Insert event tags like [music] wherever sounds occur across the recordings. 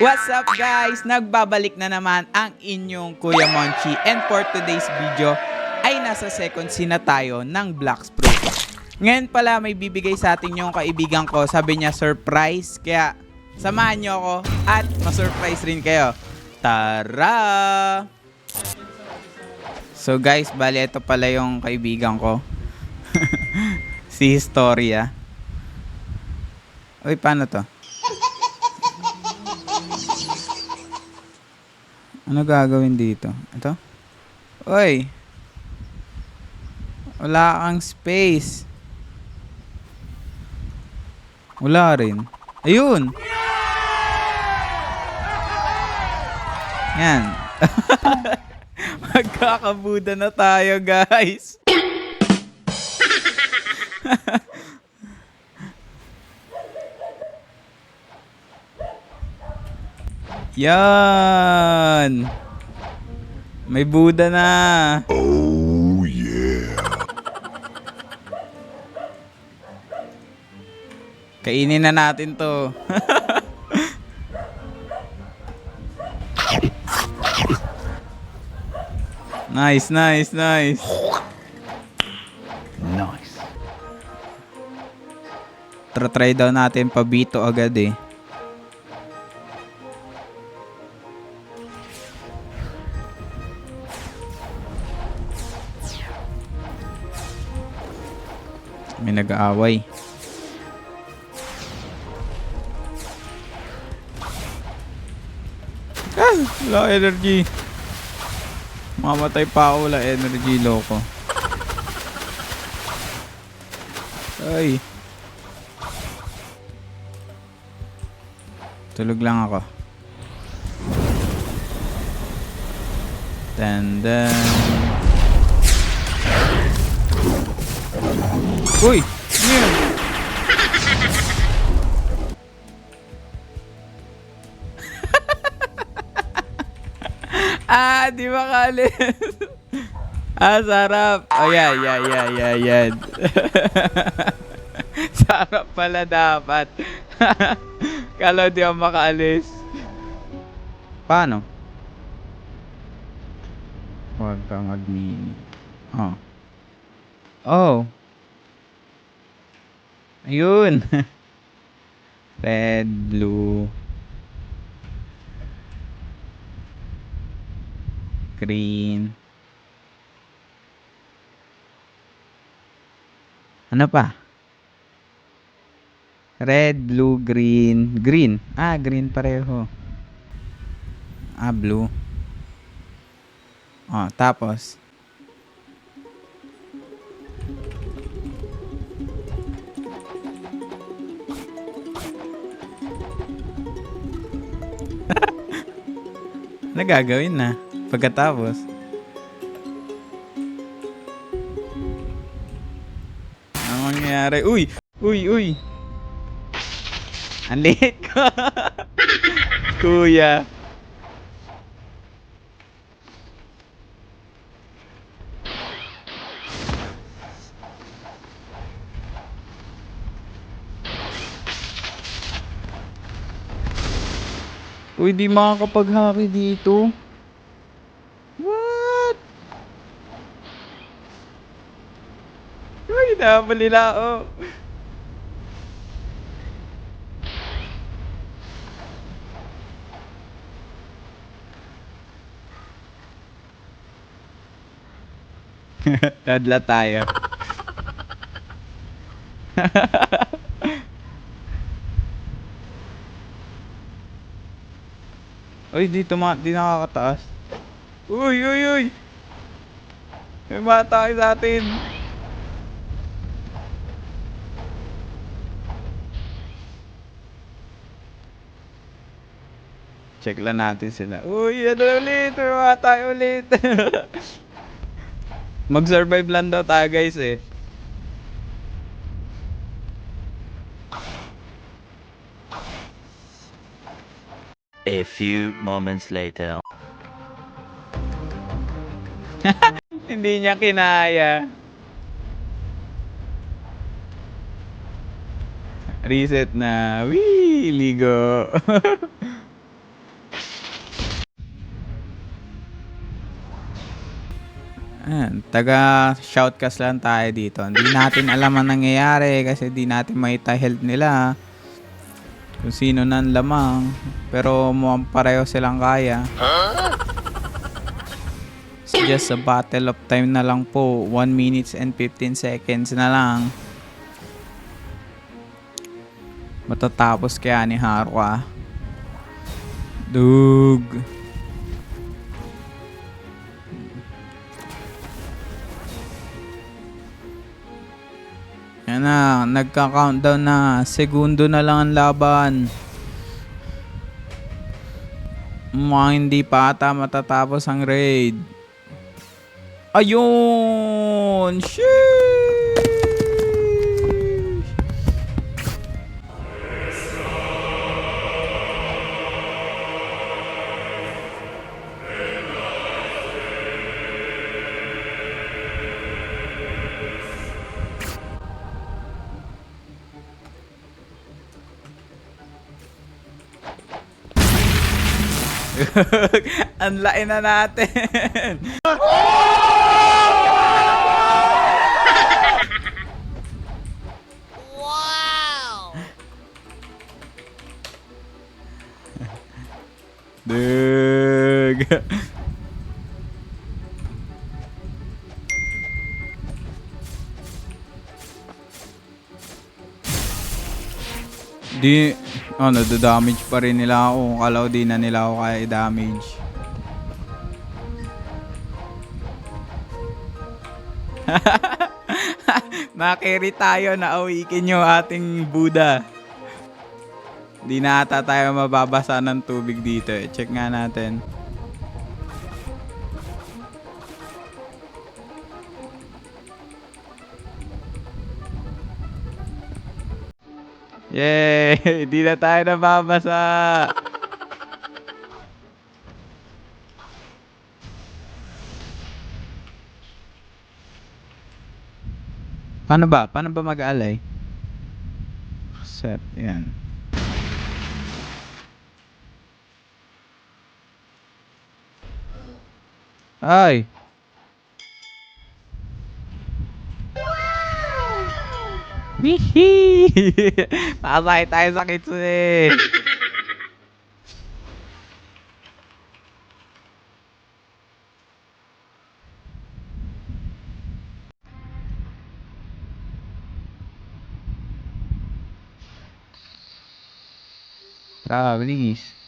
What's up guys? Nagbabalik na naman ang inyong Kuya Monchi and for today's video ay nasa second scene na tayo ng Blocks Pro. Ngayon pala may bibigay sa atin yung kaibigan ko. Sabi niya surprise. Kaya samahan niyo ako at ma-surprise rin kayo. Tara! So guys, bali ito pala yung kaibigan ko. [laughs] si Historia. Uy, paano to? Ano gagawin dito? Ito? Uy! Wala kang space. Wala rin. Ayun! Yan. [laughs] Magkakabuda na tayo, guys. [laughs] Yan. May Buda na. Oh yeah. Kainin na natin to. [laughs] nice, nice, nice. Nice. Try daw natin pabito agad eh. Nag-aaway. Ah, wala energy. Mamatay pa ako, wala energy, loko. Ay. Tulog lang ako. Dan dan. Uy! Yun? [laughs] ah, di makalis. [laughs] ah, sarap. Oh, yan, yan, yan, yan, yan. sarap pala dapat. [laughs] Kala di ako makaalis. Paano? Huwag kang mag-mini. Oh. Oh. Ayun. [laughs] Red, blue. Green. Ano pa? Red, blue, green. Green. Ah, green pareho. Ah, blue. Oh, tapos. Nagagawin na. Pagkatapos. Ano mangyayari? Uy! Uy! Uy! Ang ko! [laughs] Kuya! Uy, di makakapag-haki dito. What? Uy, nabalila ako. [laughs] Tadla tayo. [laughs] Uy, dito ma di nakakataas. Uy, uy, uy! May matake sa atin. Check lang natin sila. Uy, ano ulit? May matake ulit. [laughs] Mag-survive lang daw tayo guys eh. A few moments later. [laughs] Hindi niya kinaya. Reset na. Wee! Ligo! [laughs] Ayan, taga shoutcast lang tayo dito. Hindi natin alam ang nangyayari kasi di natin maita health nila. Kung sino nang lamang. Pero mukhang pareho silang kaya. It's just a battle of time na lang po. 1 minutes and 15 seconds na lang. Matatapos kaya ni Haruka. Dug. Na, nagka-countdown na. Segundo na lang ang laban. Mukhang hindi pa ata matatapos ang raid. Ayun! Sheesh! [laughs] Ang lain na natin. [laughs] Dug. Di, ano, damage pa rin nila ako. Kala ko di na nila ako kaya i-damage. [laughs] Nakiri tayo na awikin yung ating Buddha. Di na ata tayo mababasa ng tubig dito eh. Check nga natin. Yay! [laughs] Di na tayo nababasa! Paano ba? Paano ba mag-alay? Set. Yan. Ay! Wihi! [laughs] Pasay tayo sa kitsune! Tara, bilis.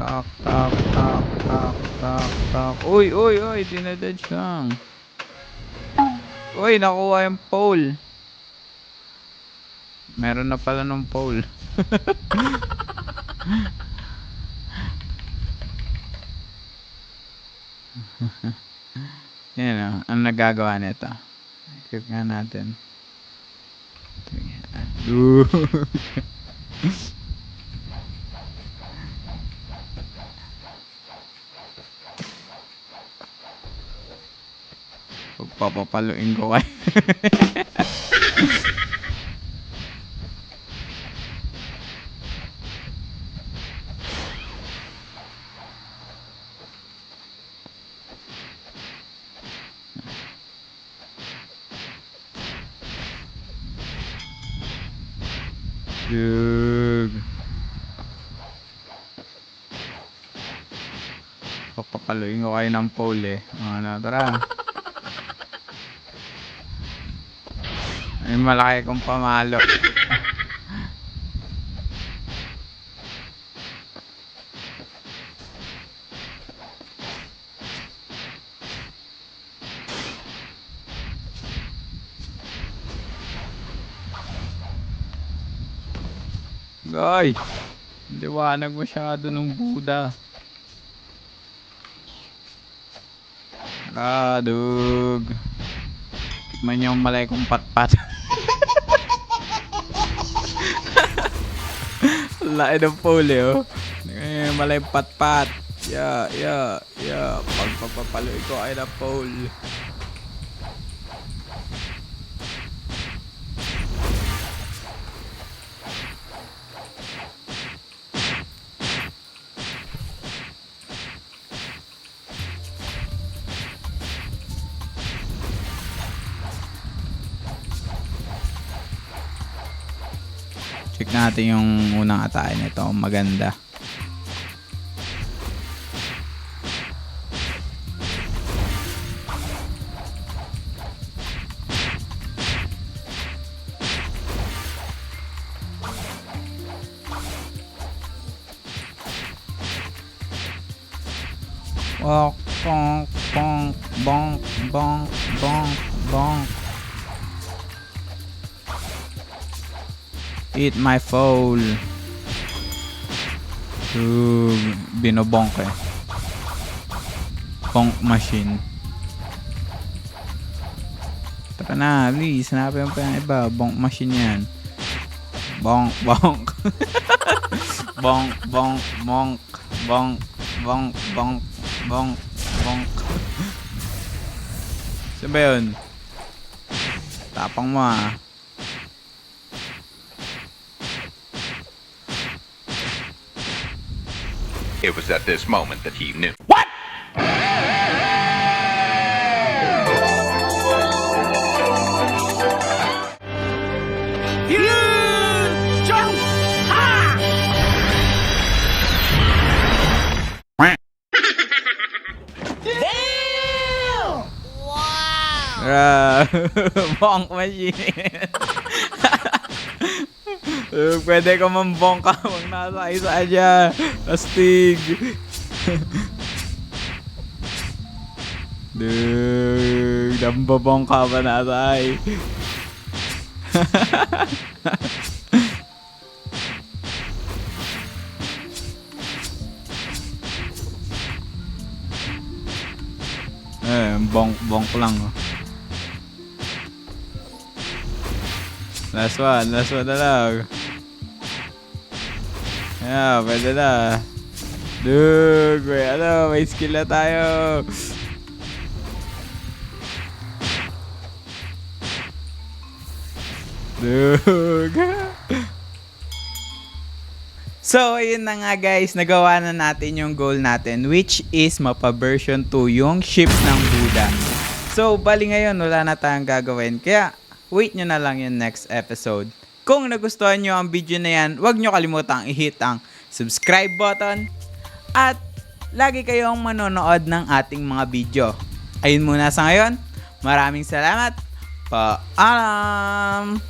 Tak, tak, tak, tak, tak, tak. Uy, uy, uy, dinadodge lang. Uy, nakuha yung pole. Meron na pala ng pole. [laughs] Yan o, ang nagagawa nito. Ikot nga natin. Dude. [laughs] Pagpapapaluin ko kayo. Dug. Papapaluin ko kayo ng pole eh. Ano, tara. Ay, malaki kong pamalo. Goy! Liwanag masyado ng Buddha. Radug. Tikman yung malay kong patpat. [laughs] Laki ng pole, oh. Eh, malay pat-pat. Yeah, yeah, yeah. Pagpapapaloy ko ay na pole. Check natin yung unang atake nito. Maganda. Bonk, bonk, bonk, bonk, bonk, bonk, bonk. Eat my foul. Ooh, binobonk eh. Bonk machine. Tara na, please. Hanapin pa yung iba. Bonk machine yan. Bonk, bonk. [laughs] bonk, bonk, bonk. Bonk, bonk, bonk, bonk, bonk. Saan ba yun? Tapang mo ah. It was at this moment that he knew. What? [laughs] Wow! [laughs] bonk machine. [laughs] Eh, Pwede ka mambong ka Huwag [laughs] nasa isa dyan. Astig. Dude, nambabong ka ba nasay? [laughs] eh, bonk bonk lang. Oh. Last one, last one na lang. Yeah, pwede na. Dude, may ano, may skill na tayo. Dude. [laughs] So, ayun na nga guys, nagawa na natin yung goal natin which is mapa version 2 yung ship ng Buddha. So, bali ngayon wala na tayong gagawin. Kaya, wait nyo na lang yung next episode. Kung nagustuhan nyo ang video na yan, huwag nyo kalimutang i-hit ang subscribe button at lagi kayong manonood ng ating mga video. Ayun muna sa ngayon. Maraming salamat. Paalam!